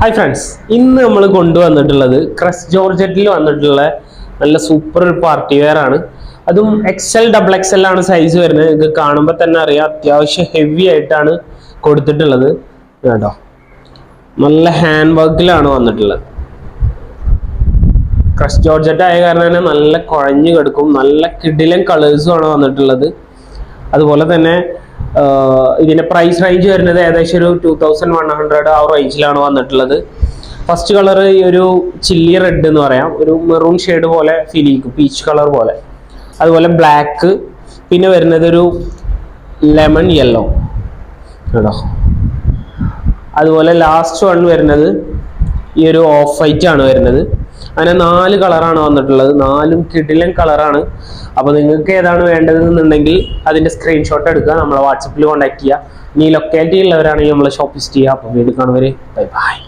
Hi friends ഇന്ന് നമ്മൾ കൊണ്ടുവന്നിട്ടുള്ളത് ക്രസ് ജോർജറ്റിൽ വന്നിട്ടുള്ള നല്ല സൂപ്പർ പാർട്ടി വെയർ ആണ്. അതും എക്സൽ ഡബിൾ എക്സൽ ആണ് സൈസ് വരുന്നത്. നിങ്ങൾക്ക് കാണുമ്പോൾ തന്നെ അറിയാം അത്യാവശ്യം ഹെവി ആയിട്ടാണ് കൊടുത്തിട്ടുള്ളത്. കേട്ടോ നല്ല ഹാൻഡ് വർക്കിലാണ് വന്നിട്ടുള്ളത്. ക്രസ് ജോർജറ്റ് ആയ കാരണം തന്നെ നല്ല കുഴഞ്ഞു കിടക്കും. നല്ല കിടിലൻ കളേഴ്സും ആണ് വന്നിട്ടുള്ളത്. അതുപോലെ തന്നെ ഇതിന്റെ പ്രൈസ് റേഞ്ച് വരുന്നത് ഏകദേശം ഒരു ടൂ തൗസൻഡ് വൺ ഹൺഡ്രഡ് ആ റേഞ്ചിലാണ് വന്നിട്ടുള്ളത്. ഫസ്റ്റ് കളർ ഈ ഒരു ചില്ലി റെഡ് എന്ന് പറയാം. ഒരു മെറൂൺ ഷെയ്ഡ് പോലെ ഫീൽ ചെയ്യും പീച്ച് കളർ പോലെ. അതുപോലെ ബ്ലാക്ക് പിന്നെ വരുന്നത് ഒരു ലെമൺ യെല്ലോ കേട്ടോ? അതുപോലെ ലാസ്റ്റ് വൺ വരുന്നത് ഈ ഒരു ഓഫ് വൈറ്റ് ആണ് വരുന്നത്. അങ്ങനെ നാല് കളറാണ് വന്നിട്ടുള്ളത്. നാലും കിടിലൻ കളറാണ് അപ്പോൾ നിങ്ങൾക്ക് ഏതാണ് വേണ്ടതെന്നുണ്ടെങ്കിൽ അതിന്റെ സ്ക്രീൻഷോട്ട് എടുക്കുക. നമ്മളെ വാട്സപ്പിൽ കോൺടാക്ട് ചെയ്യുക. ഇനി ലൊക്കാലിറ്റി ഉള്ളവരാണെങ്കിൽ നമ്മളെ ഷോപ്പ് വിസിറ്റ് ചെയ്യുക. അപ്പോൾ വീട് കാണുവരെ ബൈ ബൈ